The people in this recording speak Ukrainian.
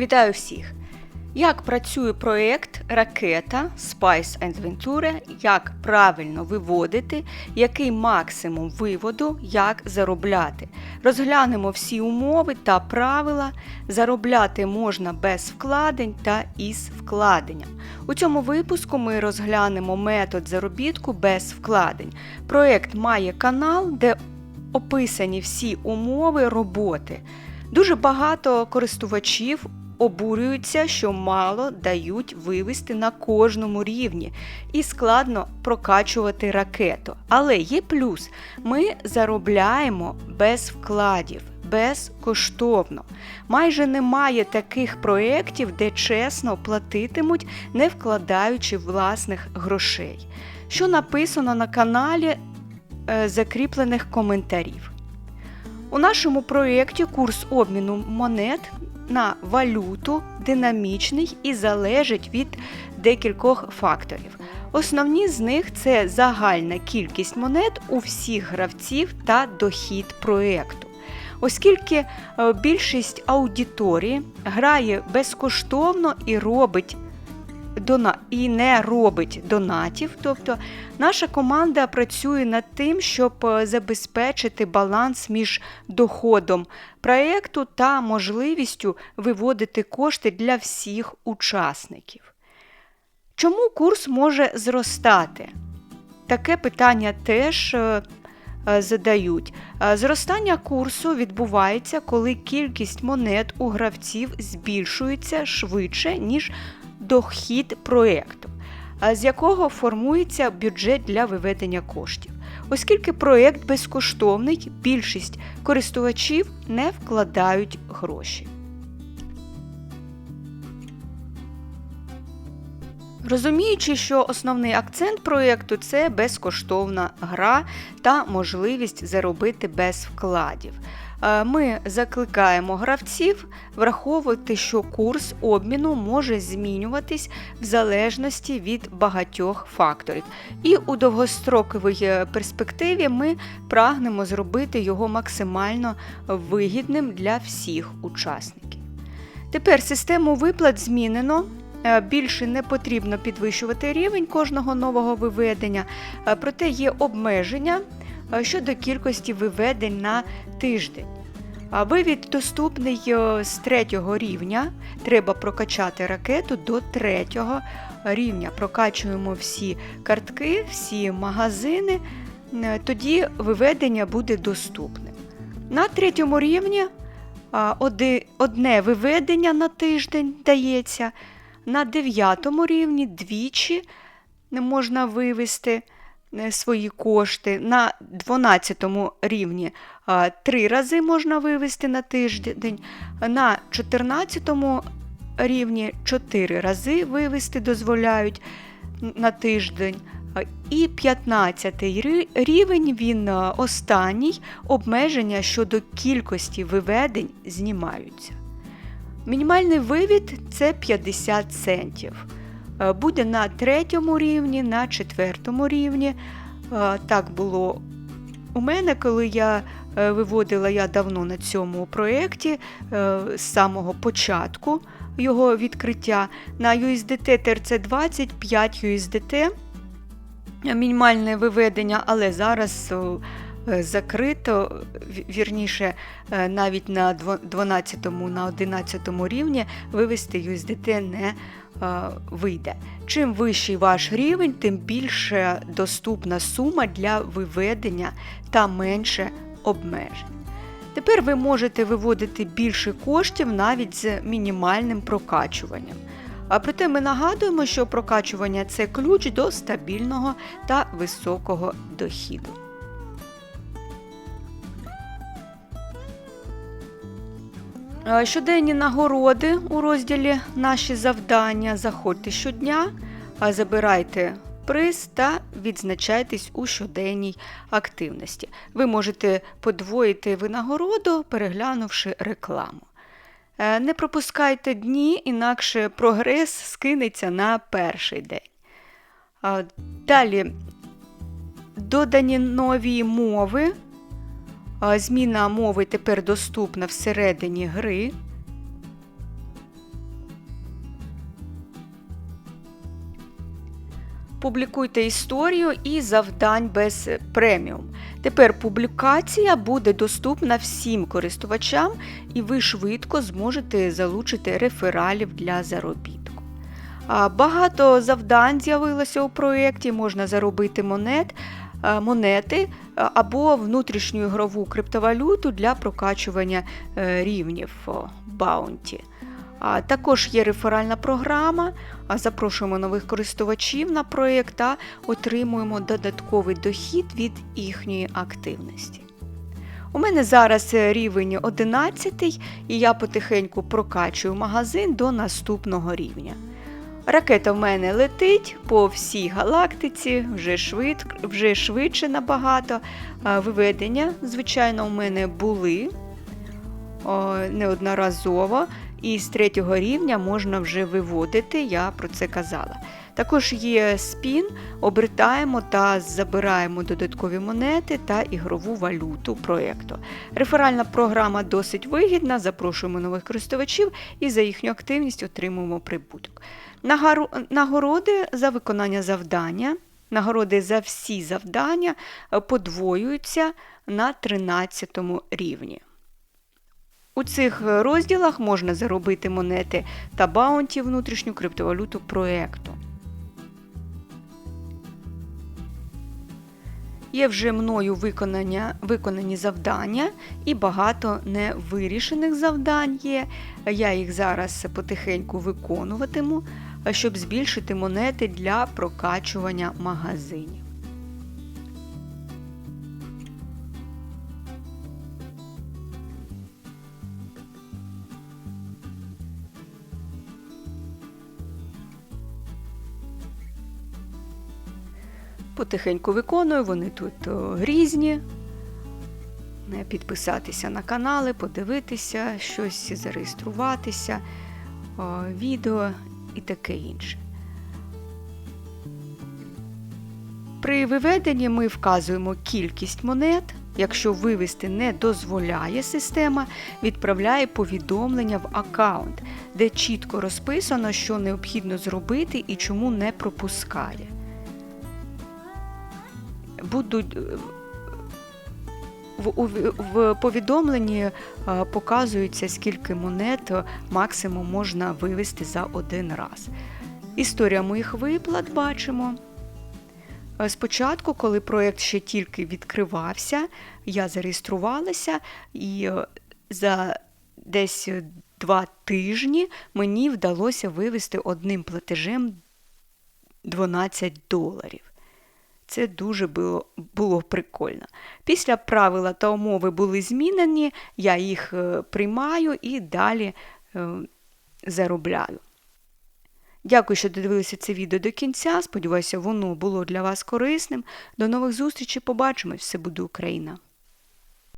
Вітаю всіх! Як працює проєкт Ракета Spice Adventure, як правильно виводити, який максимум виводу, як заробляти. Розглянемо всі умови та правила. Заробляти можна без вкладень та із вкладенням. У цьому випуску ми розглянемо метод заробітку без вкладень. Проєкт має канал, де описані всі умови роботи. Дуже багато користувачів обурюються, що мало дають вивести на кожному рівні і складно прокачувати ракету. Але є плюс: ми заробляємо без вкладів. Безкоштовно. Майже немає таких проєктів, де чесно платитимуть, не вкладаючи власних грошей. Що написано на каналі е, закріплених коментарів. У нашому проєкті курс обміну монет на валюту динамічний і залежить від декількох факторів. Основні з них це загальна кількість монет у всіх гравців та дохід проєкту. Оскільки е, більшість аудиторії грає безкоштовно і робить дона... і не робить донатів. Тобто наша команда працює над тим, щоб е, забезпечити баланс між доходом проєкту та можливістю виводити кошти для всіх учасників. Чому курс може зростати? Таке питання теж е, е, задають. Зростання курсу відбувається, коли кількість монет у гравців збільшується швидше, ніж дохід проєкту, з якого формується бюджет для виведення коштів. Оскільки проєкт безкоштовний, більшість користувачів не вкладають гроші. Розуміючи, що основний акцент проєкту це безкоштовна гра та можливість заробити без вкладів. Е, ми закликаємо гравців враховувати, що курс обміну може змінюватись в залежності від багатьох факторів. І у довгостроковій е, перспективі ми прагнемо зробити його максимально вигідним для всіх учасників. Тепер систему виплат змінено. Е, більше не потрібно підвищувати рівень кожного нового виведення, проте є обмеження щодо кількості виведень на тиждень. Вивід доступний е, з третього рівня. Треба прокачати ракету до третього рівня. Прокачуємо всі картки, всі магазини, е, тоді виведення буде доступним. На третьому рівні одне виведення на тиждень дається. На дев'ятому рівні двічі можна вивести. Е, свої кошти. На 12 рівні три рази можна вивести на тиждень, на 14 рівні 4 рази вивести дозволяють на тиждень. І 15 рівень він останній обмеження щодо кількості виведень знімаються. Мінімальний вивід це 50 центів. Е, буде на третьому рівні, на четвертому рівні. Е, так було у мене, коли я е, виводила я давно на цьому проєкті з самого початку його відкриття. На USDT TRC20 5 USDT. Мінімальне виведення, але зараз закрито, вірніше, навіть на 12 на 11 рівні вивести USDT не вийде. Чим вищий ваш рівень, тим більше доступна сума для виведення та менше обмежень. Тепер ви можете виводити більше коштів навіть з мінімальним прокачуванням. А проте ми нагадуємо, що прокачування це ключ до стабільного та високого дохіду. Щоденні нагороди у розділі Наші завдання. Заходьте щодня, забирайте приз та відзначайтесь у щоденній активності. Ви можете подвоїти винагороду, переглянувши рекламу. Е, не пропускайте дні, інакше прогрес скинеться на перший день. Далі додані нові мови. Зміна мови тепер доступна всередині гри. Публікуйте історію і завдань без преміум. Тепер публікація буде доступна всім користувачам, і ви швидко зможете залучити рефералів для заробітку. Багато завдань з'явилося у проєкті, можна заробити монет монети або внутрішню ігрову криптовалюту для прокачування е, рівнів баунті. Також є реферальна програма. Запрошуємо нових користувачів на проєкт та отримуємо додатковий дохід від їхньої активності. У мене зараз е, рівень 11 і я потихеньку прокачую магазин до наступного рівня. Ракета в мене летить по всій галактиці, вже швид, вже швидше набагато. Виведення, звичайно, у мене були неодноразово, і з третього рівня можна вже виводити, я про це казала. Також є спін, обертаємо та забираємо додаткові монети та ігрову валюту проєкту. Реферальна програма досить вигідна, запрошуємо нових користувачів і за їхню активність отримуємо прибуток. Нагороди за виконання завдання. Нагороди за всі завдання подвоюються на 13 рівні. У цих е, розділах можна заробити монети та баунті внутрішню криптовалюту проєкту. Є вже мною виконання, виконані завдання і багато невирішених завдань є. Я їх зараз потихеньку виконуватиму, щоб збільшити монети для прокачування магазинів. Потихеньку виконую, вони тут різні. Підписатися на канали, подивитися, щось зареєструватися, відео і таке інше. При виведенні ми вказуємо кількість монет. Якщо вивести не дозволяє система, відправляє повідомлення в аккаунт, де чітко розписано, що необхідно зробити і чому не пропускає будуть е, в, повідомленні е, показується, скільки монет е, максимум можна вивести за один раз. Історія моїх виплат бачимо. Спочатку, коли проєкт ще тільки відкривався, я зареєструвалася і за десь два тижні мені вдалося вивести одним платежем 12 доларів. Це дуже було, було прикольно. Після правила та умови були змінені, я їх е, приймаю і далі е, заробляю. Дякую, що додивилися це відео до кінця. Сподіваюся, воно було для вас корисним. До нових зустрічей. Побачимось. Все буде Україна!